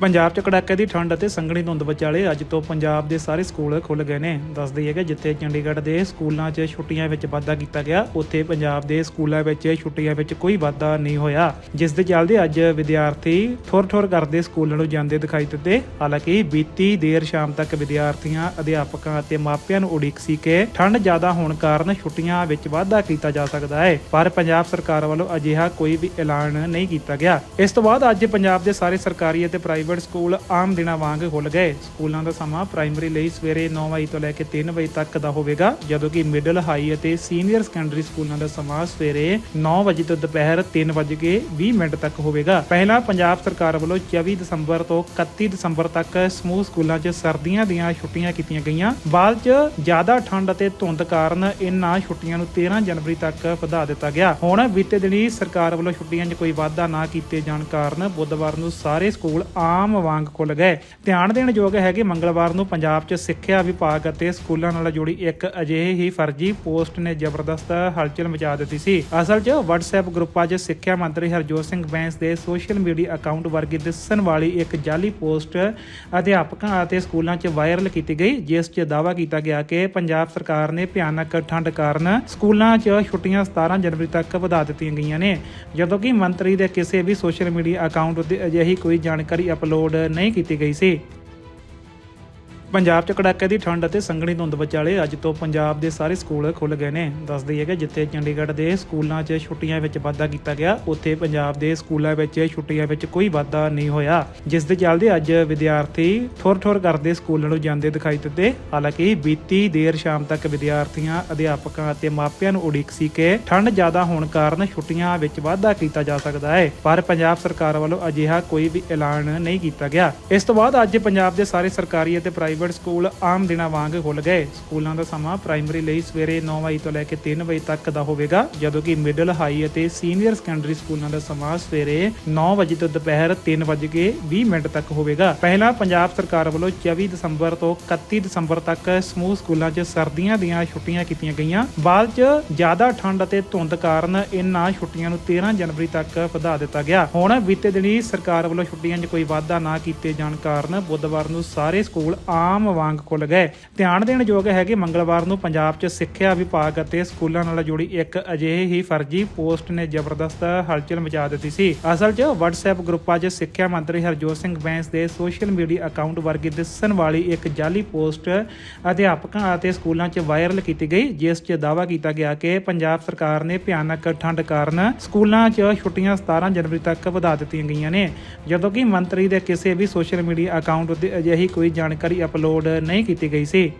ਪੰਜਾਬ 'ਚ ਕੜਾਕੇ ਦੀ ਠੰਡ ਅਤੇ ਸੰਘਣੀ ਧੁੰਦ ਵਿਚਾਲੇ ਅੱਜ ਤੋਂ ਪੰਜਾਬ ਦੇ ਸਾਰੇ ਸਕੂਲ ਖੁੱਲ ਗਏ ਨੇ। ਦੱਸ ਦਈਏ ਕਿ ਜਿੱਥੇ ਚੰਡੀਗੜ੍ਹ ਦੇ ਸਕੂਲਾਂ 'ਚ ਛੁੱਟੀਆਂ ਵਿੱਚ ਵਾਧਾ ਕੀਤਾ ਗਿਆ, ਉੱਥੇ ਪੰਜਾਬ ਦੇ ਸਕੂਲਾਂ ਵਿੱਚ ਛੁੱਟੀਆਂ ਵਿੱਚ ਕੋਈ ਵਾਧਾ ਨਹੀਂ ਹੋਇਆ। ਜਿਸ ਦੇ ਚੱਲਦੇ ਅੱਜ ਵਿਦਿਆਰਥੀ ਠੁਰ-ਠੁਰ ਕਰਦੇ ਸਕੂਲਾਂ ਨੂੰ ਜਾਂਦੇ ਦਿਖਾਈ ਦਿੱਤੇ। ਹਾਲਾਂਕਿ ਬੀਤੀ ਦੇਰ ਸ਼ਾਮ ਤੱਕ ਵਿਦਿਆਰਥੀਆਂ, ਅਧਿਆਪਕਾਂ ਅਤੇ ਮਾਪਿਆਂ ਨੂੰ ਉਡੀਕ ਸੀ ਕਿ ਠੰਡ ਜ਼ਿਆਦਾ ਹੋਣ ਕਾਰਨ ਛੁੱਟੀਆਂ ਵਿੱਚ ਵਾਧਾ ਕੀਤਾ ਜਾ ਸਕਦਾ ਹੈ, ਪਰ ਪੰਜਾਬ ਸਰਕਾਰ ਵੱਲੋਂ ਅਜਿਹਾ ਕੋਈ ਵੀ ਐਲਾਨ ਨਹੀਂ ਕੀਤਾ ਗਿਆ। ਇਸ ਤੋਂ ਬਾਅਦ ਅੱਜ ਪੰਜਾਬ ਦੇ ਸਾਰੇ ਸਰਕਾਰੀ ਅਤੇ ਪ੍ਰਾਈਵੇਟ ਸਕੂਲ ਆਮ ਦਿਨਾਂ ਵਾਂਗ ਖੁੱਲ ਗਏ। ਸਕੂਲਾਂ ਦਾ ਸਮਾਂ ਪ੍ਰਾਇਮਰੀ ਲਈ ਸਵੇਰੇ 9 ਵਜੇ ਤੋਂ ਲੈ ਕੇ 3 ਵਜੇ ਤੱਕ ਦਾ ਹੋਵੇਗਾ, ਜਦੋਂ ਕਿ ਮਿਡਲ, ਹਾਈ ਅਤੇ ਸੀਨੀਅਰ ਸੈਕੰਡਰੀ ਸਕੂਲਾਂ ਦਾ ਸਮਾਂ ਸਵੇਰੇ 9 ਵਜੇ ਤੋਂ ਦੁਪਹਿਰ 3 ਵਜੇ ਕੇ 20 ਮਿੰਟ ਤੱਕ ਹੋਵੇਗਾ। ਪਹਿਲਾਂ ਪੰਜਾਬ ਸਰਕਾਰ ਵੱਲੋਂ 24 ਦਸੰਬਰ ਤੋਂ 31 ਦਸੰਬਰ ਤੱਕ ਸਮੂਹ ਸਕੂਲਾਂ 'ਚ ਸਰਦੀਆਂ ਦੀਆਂ ਛੁੱਟੀਆਂ ਕੀਤੀਆਂ ਗਈਆਂ। ਬਾਅਦ 'ਚ ਜ਼ਿਆਦਾ ਠੰਡ ਅਤੇ ਧੁੰਦ ਕਾਰਨ ਇਨ੍ਹਾਂ ਛੁੱਟੀਆਂ ਨੂੰ 13 ਜਨਵਰੀ ਤੱਕ ਵਧਾ ਦਿੱਤਾ ਗਿਆ। ਹੁਣ ਬੀਤੇ ਦਿਨੀ ਸਰਕਾਰ ਵੱਲੋਂ ਛੁੱਟੀਆਂ 'ਚ ਕੋਈ ਵਾਧਾ ਨਾ ਕੀਤੇ ਜਾਣ ਕਾਰਨ ਬੁੱਧਵਾਰ ਨੂੰ ਸਾਰੇ ਸਕੂਲ ਆਮ ਵਾਂਗ ਖੁੱਲ ਗਏ। ਧਿਆਨ ਦੇਣ ਯੋਗ ਹੈ ਕਿ ਮੰਗਲਵਾਰ ਨੂੰ ਪੰਜਾਬ 'ਚ ਸਿੱਖਿਆ ਵਿਭਾਗ ਅਤੇ ਸਕੂਲਾਂ ਨਾਲ ਜੁੜੀ ਇੱਕ ਅਜਿਹੀ ਹੀ ਫਰਜ਼ੀ ਪੋਸਟ ਨੇ ਜ਼ਬਰਦਸਤ ਹਲਚਲ ਮਚਾ ਦਿੱਤੀ ਸੀ। ਅਸਲ 'ਚ WhatsApp ਗਰੁੱਪਾਂ 'ਚ ਸਿੱਖਿਆ ਮੰਤਰੀ ਹਰਜੋਤ ਸਿੰਘ ਬੈਂਸ ਦੇ ਸੋਸ਼ਲ ਮੀਡੀਆ ਅਕਾਊਂਟ ਵਰਗੀ ਦਿਸਣ ਵਾਲੀ ਇੱਕ ਜਾਲੀ ਪੋਸਟ ਅਧਿਆਪਕਾਂ ਅਤੇ ਸਕੂਲਾਂ 'ਚ ਵਾਇਰਲ ਕੀਤੀ ਗਈ, ਜਿਸ 'ਚ ਦਾਅਵਾ ਕੀਤਾ ਗਿਆ ਕਿ ਪੰਜਾਬ ਸਰਕਾਰ ਨੇ ਭਿਆਨਕ ਠੰਡ ਕਾਰਨ ਸਕੂਲਾਂ 'ਚ ਛੁੱਟੀਆਂ 17 ਜਨਵਰੀ ਤੱਕ ਵਧਾ ਦਿੱਤੀਆਂ ਗਈਆਂ ਨੇ। ਜਦੋਂ ਕਿ ਮੰਤਰੀ ਦੇ ਕਿਸੇ ਵੀ ਸੋਸ਼ਲ ਮੀਡੀਆ ਅਕਾਊਂਟ ਉੱਤੇ ਅਜਿਹੀ ਕੋਈ ਜਾਣਕਾਰੀ ਅਪਲੋਡ ਨਹੀਂ ਕੀਤੀ ਗਈ ਸੀ। ਪੰਜਾਬ 'ਚ ਕੜਾਕੇ ਦੀ ਠੰਡ ਅਤੇ ਸੰਘਣੀ ਧੁੰਦ ਵਿਚਾਲੇ ਅੱਜ ਤੋਂ ਪੰਜਾਬ ਦੇ ਸਾਰੇ ਸਕੂਲ ਖੁੱਲ ਗਏ ਨੇ। ਦੱਸ ਦਈਏ ਕਿ ਜਿੱਥੇ ਚੰਡੀਗੜ੍ਹ ਦੇ ਸਕੂਲਾਂ 'ਚ ਛੁੱਟੀਆਂ ਵਿੱਚ ਵਾਧਾ ਕੀਤਾ ਗਿਆ, ਉੱਥੇ ਪੰਜਾਬ ਦੇ ਸਕੂਲਾਂ ਵਿੱਚ ਛੁੱਟੀਆਂ ਵਿੱਚ ਕੋਈ ਵਾਧਾ ਨਹੀਂ ਹੋਇਆ। ਜਿਸ ਦੇ ਚੱਲਦੇ ਅੱਜ ਵਿਦਿਆਰਥੀ ਠੁਰ-ਠੁਰ ਕਰਦੇ ਸਕੂਲਾਂ ਨੂੰ ਜਾਂਦੇ ਦਿਖਾਈ ਦਿੱਤੇ। ਹਾਲਾਂਕਿ ਬੀਤੀ ਦੇਰ ਸ਼ਾਮ ਤੱਕ ਵਿਦਿਆਰਥੀਆਂ, ਅਧਿਆਪਕਾਂ ਅਤੇ ਮਾਪਿਆਂ ਨੂੰ ਉਡੀਕ ਸੀ ਕਿ ਠੰਡ ਜ਼ਿਆਦਾ ਹੋਣ ਕਾਰਨ ਛੁੱਟੀਆਂ ਵਿੱਚ ਵਾਧਾ ਕੀਤਾ ਜਾ ਸਕਦਾ ਹੈ, ਪਰ ਪੰਜਾਬ ਸਰਕਾਰ ਵੱਲੋਂ ਅਜਿਹਾ ਕੋਈ ਵੀ ਐਲਾਨ ਨਹੀਂ ਕੀਤਾ ਗਿਆ। ਇਸ ਤੋਂ ਬਾਅਦ ਅੱਜ ਪੰਜਾਬ ਦੇ ਸਾਰੇ ਸਰਕਾਰੀ ਅਤੇ ਪ੍ਰਾਈਵੇਟ ਸਕੂਲ ਆਮ ਦਿਨਾਂ ਵਾਂਗ ਖੁੱਲ ਗਏ। ਸਕੂਲਾਂ ਦਾ ਸਮਾਂ ਪ੍ਰਾਇਮਰੀ ਲਈ ਸਵੇਰੇ 9 ਵਜੇ ਤੋਂ ਲੈ ਕੇ 3 ਵਜੇ ਤੱਕ ਦਾ ਹੋਵੇਗਾ, ਜਦੋਂ ਕਿ ਮਿਡਲ, ਹਾਈ ਅਤੇ ਸੀਨੀਅਰ ਸੈਕੰਡਰੀ ਸਕੂਲਾਂ ਦਾ ਸਮਾਂ ਸਵੇਰੇ 9 ਵਜੇ ਤੋਂ ਦੁਪਹਿਰ 3 ਵਜੇ ਕੇ 20 ਮਿੰਟ ਤੱਕ ਹੋਵੇਗਾ। ਪਹਿਲਾਂ ਪੰਜਾਬ ਸਰਕਾਰ ਵੱਲੋਂ 24 ਦਸੰਬਰ ਤੋਂ 31 ਦਸੰਬਰ ਤੱਕ ਸਮੂਹ ਸਕੂਲਾਂ 'ਚ ਸਰਦੀਆਂ ਦੀਆਂ ਛੁੱਟੀਆਂ ਕੀਤੀਆਂ ਗਈਆਂ। ਬਾਅਦ 'ਚ ਜ਼ਿਆਦਾ ਠੰਡ ਅਤੇ ਧੁੰਦ ਕਾਰਨ ਇਨ੍ਹਾਂ ਛੁੱਟੀਆਂ ਨੂੰ 13 ਜਨਵਰੀ ਤੱਕ ਵਧਾ ਦਿੱਤਾ ਗਿਆ। ਹੁਣ ਬੀਤੇ ਦਿਨੀ ਸਰਕਾਰ ਵੱਲੋਂ ਛੁੱਟੀਆਂ 'ਚ ਕੋਈ ਵਾਧਾ ਨਾ ਕੀਤੇ ਜਾਣ ਕਾਰਨ ਬੁੱਧਵਾਰ ਨੂੰ ਸਾਰੇ ਸਕੂਲ ਆਮ ਆਮ ਵਾਂਗ ਖੁੱਲ ਗਏ। ਧਿਆਨ ਦੇਣ ਯੋਗ ਹੈ ਕਿ ਮੰਗਲਵਾਰ ਨੂੰ ਪੰਜਾਬ 'ਚ ਸਿੱਖਿਆ ਵਿਭਾਗ ਅਤੇ ਸਕੂਲਾਂ ਨਾਲ ਜੁੜੀ ਇੱਕ ਅਜਿਹੇ ਹੀ ਫਰਜ਼ੀ ਪੋਸਟ ਨੇ ਜ਼ਬਰਦਸਤ ਹਲਚਲ ਮਚਾ ਦਿੱਤੀ ਸੀ। ਅਸਲ 'ਚ WhatsApp ਗਰੁੱਪਾਂ 'ਚ ਸਿੱਖਿਆ ਮੰਤਰੀ ਹਰਜੋਤ ਸਿੰਘ ਬੈਂਸ ਦੇ ਸੋਸ਼ਲ ਮੀਡੀਆ ਅਕਾਊਂਟ ਵਰਗੀ ਦਿਸਣ ਵਾਲੀ ਇੱਕ ਜਾਲੀ ਪੋਸਟ ਅਧਿਆਪਕਾਂ ਅਤੇ ਸਕੂਲਾਂ 'ਚ ਵਾਇਰਲ ਕੀਤੀ ਗਈ, ਜਿਸ 'ਚ ਦਾਅਵਾ ਕੀਤਾ ਗਿਆ ਕਿ ਪੰਜਾਬ ਸਰਕਾਰ ਨੇ ਭਿਆਨਕ ਠੰਡ ਕਾਰਨ ਸਕੂਲਾਂ 'ਚ ਛੁੱਟੀਆਂ 17 ਜਨਵਰੀ ਤੱਕ ਵਧਾ ਦਿੱਤੀਆਂ ਗਈਆਂ ਨੇ। ਜਦੋਂ ਕਿ ਮੰਤਰੀ ਦੇ ਕਿਸੇ ਵੀ ਸੋਸ਼ਲ ਮੀਡੀਆ ਅਕਾਊਂਟ ਉੱਤੇ ਅਜਿਹੀ ਕੋਈ ਜਾਣਕਾਰੀ ਅਪਲੋਡ ਨਹੀਂ ਕੀਤੀ ਗਈ ਸੀ।